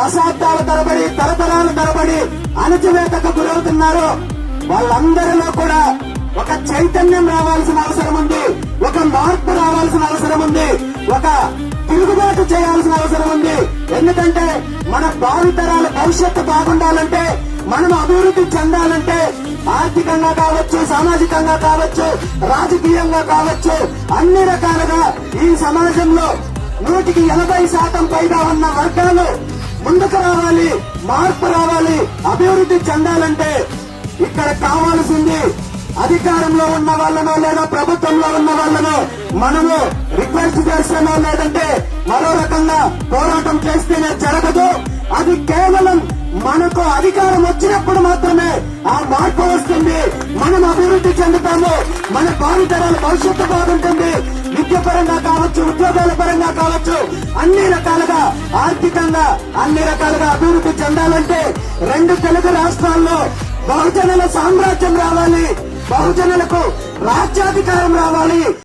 దశాబ్దాల తరబడి తరతరాల తరబడి అణచివేతకు గురవుతున్నారు. వాళ్ళందరిలో కూడా ఒక చైతన్యం రావాల్సిన అవసరం ఉంది. ఒక మార్పు రావాల్సిన అవసరం ఉంది. ఒక తిరుగుబాటు చేయాల్సిన అవసరం ఉంది. ఎందుకంటే మన భావితరాల భవిష్యత్తు బాగుండాలంటే మనం అభివృద్ధి చెందాలంటే ఆర్థికంగా కావచ్చు సామాజికంగా కావచ్చు రాజకీయంగా కావచ్చు అన్ని రకాలుగా ఈ సమాజంలో నూటికి ఎనభై శాతం పైగా ఉన్న వర్గాలు ముందుకు రావాలి మార్పు రావాలి అభివృద్ధి చెందాలంటే ఇక్కడ కావాల్సింది అధికారంలో ఉన్న వాళ్ళనో లేదా ప్రభుత్వంలో ఉన్న వాళ్ళనో మనము రిక్వెస్ట్ చేస్తానో లేదంటే మరో రకంగా పోరాటం చేస్తేనే జరగదు. అది కేవలం మనకు అధికారం వచ్చినప్పుడు మాత్రమే ఆ మార్పు వస్తుంది. మనం అభివృద్ధి చెందుతాము. మన భావితరాల భవిష్యత్తు బాగుంటుంది. పరంగా కావచ్చు ఉద్యోగాల పరంగా కావచ్చు అన్ని రకాలుగా ఆర్థికంగా అన్ని రకాలుగా అభివృద్ధి చెందాలంటే రెండు తెలుగు రాష్ట్రాల్లో బహుజనుల సామ్రాజ్యం రావాలి బహుజనులకు రాజ్యాధికారం రావాలి.